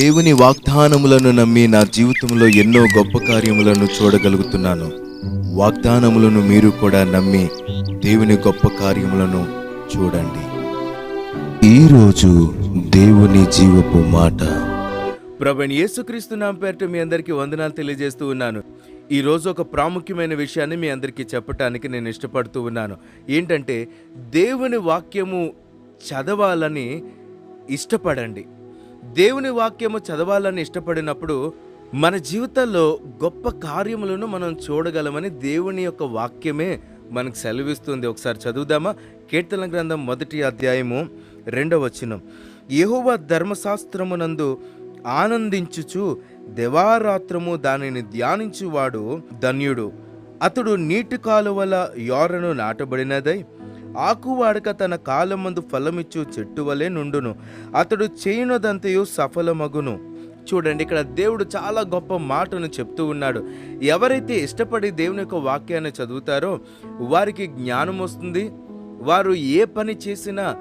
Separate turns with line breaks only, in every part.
దేవుని వాగ్దానములను నమ్మి నా జీవితంలో ఎన్నో గొప్ప కార్యములను చూడగలుగుతున్నాను. వాగ్దానములను మీరు కూడా నమ్మి దేవుని గొప్ప కార్యములను చూడండి. ఈరోజు దేవుని జీవపు మాట.
ప్రభుని యేసుక్రీస్తు నా పేరిట మీ అందరికీ వందనాలు తెలియజేస్తూ ఉన్నాను. ఈరోజు ఒక ప్రాముఖ్యమైన విషయాన్ని మీ అందరికీ చెప్పటానికి నేను ఇష్టపడుతూ ఉన్నాను. ఏంటంటే దేవుని వాక్యము చదవాలని ఇష్టపడండి. దేవుని వాక్యము చదవాలని ఇష్టపడినప్పుడు మన జీవితాల్లో గొప్ప కార్యములను మనం చూడగలమని దేవుని యొక్క వాక్యమే మనకు సెలవిస్తుంది. ఒకసారి చదువుదామా? కీర్తన గ్రంథం మొదటి అధ్యాయము రెండవ వచనం. యహోవ ధర్మశాస్త్రమునందు ఆనందించుచు దేవారాత్రము దానిని ధ్యానించువాడు ధన్యుడు. అతడు నీటి కాలువల యోరను నాటబడినదై ఆకువాడక తన కాలమందు ఫలమిచ్చు చెట్టు వలె నుండును. అతడు చేయునదంతయు సఫలమగును. చూడండి ఇక్కడ దేవుడు చాలా గొప్ప మాటను చెప్తూ ఉన్నాడు. ఎవరైతే ఇష్టపడి దేవుని యొక్క వాక్యాన్ని చదువుతారో వారికి జ్ఞానం వస్తుంది. వారు ఏ పని చేసినా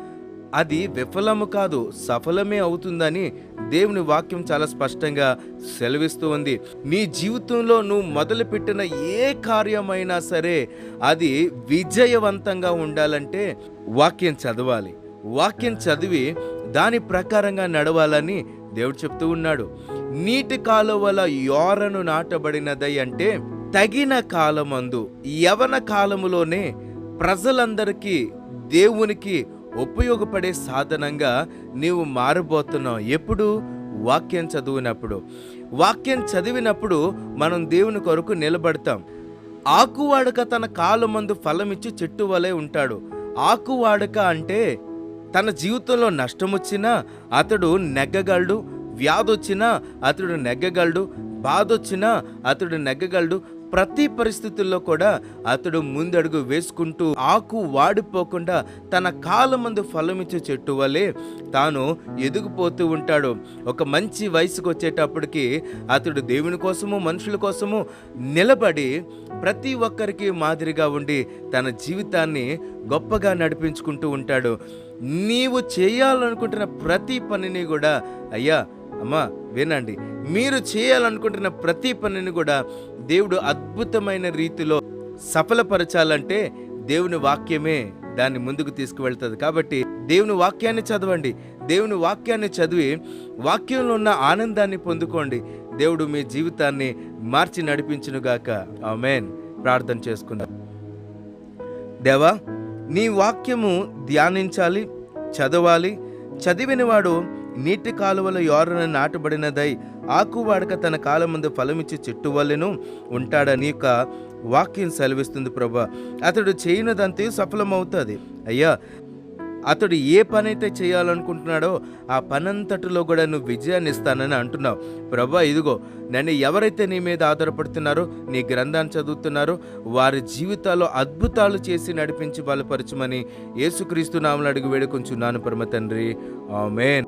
అది విఫలము కాదు సఫలమే అవుతుందని దేవుని వాక్యం చాలా స్పష్టంగా సెలవిస్తూ ఉంది. నీ జీవితంలో నువ్వు మొదలుపెట్టిన ఏ కార్యమైనా సరే అది విజయవంతంగా ఉండాలంటే వాక్యం చదవాలి. వాక్యం చదివి దాని ప్రకారంగా నడవాలని దేవుడు చెప్తూ ఉన్నాడు. నీటి కాలువల యోరను నాటబడినదై అంటే తగిన కాలమందు యవన కాలములోనే ప్రజలందరికీ దేవునికి ఉపయోగపడే సాధనంగా నీవు మారబోతున్నావు. ఎప్పుడు? వాక్యం చదివినప్పుడు. వాక్యం చదివినప్పుడు మనం దేవుని కొరకు నిలబడతాం. ఆకువాడక తన కాలమందు ఫలమిచ్చి చెట్టు వలె ఉంటాడు. ఆకువాడక అంటే తన జీవితంలో నష్టం వచ్చినా అతడు నెగ్గగలడు వ్యాధి వచ్చినా అతడు నెగ్గగలడు బాధ వచ్చినా అతడు నెగ్గగలడు ప్రతి పరిస్థితుల్లో కూడా అతడు ముందడుగు వేసుకుంటూ ఆకు వాడిపోకుండా తన కాలమందు ఫలమిచ్చే చెట్టు వలె తాను ఎదిగిపోతూ ఉంటాడు. ఒక మంచి వయసుకు వచ్చేటప్పటికి అతడు దేవుని కోసము మనుషుల కోసము నిలబడి ప్రతి ఒక్కరికి మాదిరిగా ఉండి తన జీవితాన్ని గొప్పగా నడిపించుకుంటూ ఉంటాడు. నీవు చేయాలనుకుంటున్న ప్రతి పనిని కూడా అయ్యా అమ్మా వినండి. మీరు చేయాలనుకుంటున్న ప్రతి పనిని కూడా దేవుడు అద్భుతమైన రీతిలో సఫలపరచాలంటే దేవుని వాక్యమే దాన్ని ముందుకు తీసుకువెళ్తుంది. కాబట్టి దేవుని వాక్యాన్ని చదవండి. దేవుని వాక్యాన్ని చదివి వాక్యంలో ఉన్న ఆనందాన్ని పొందుకోండి. దేవుడు మీ జీవితాన్ని మార్చి నడిపించునుగాక ఆమెన్. ప్రార్థన చేసుకుందాం. దేవా నీ వాక్యము ధ్యానించాలి చదవాలి. చదివినవాడు నీటి కాలువల యోరన నాటబడినదై ఆకువాడక తన కాలమందు ఫలమిచ్చి చెట్టు వల్లెను ఉంటాడని యొక్క వాక్యం సెలవిస్తుంది ప్రభా. అతడు చేయనదంతే సఫలమవుతుంది. అయ్యా అతడు ఏ పని అయితే చేయాలనుకుంటున్నాడో ఆ పనంతటిలో కూడా నువ్వు విజయాన్ని ఇస్తానని అంటున్నావు. ప్రభా ఇదిగో నన్ను ఎవరైతే నీ మీద ఆధారపడుతున్నారో నీ గ్రంథాన్ని చదువుతున్నారో వారి జీవితాల్లో అద్భుతాలు చేసి నడిపించి బలపరచమని యేసుక్రీస్తు నామలు అడిగి వేడుకొంచున్నాను పరమ తండ్రి. ఆమెన్.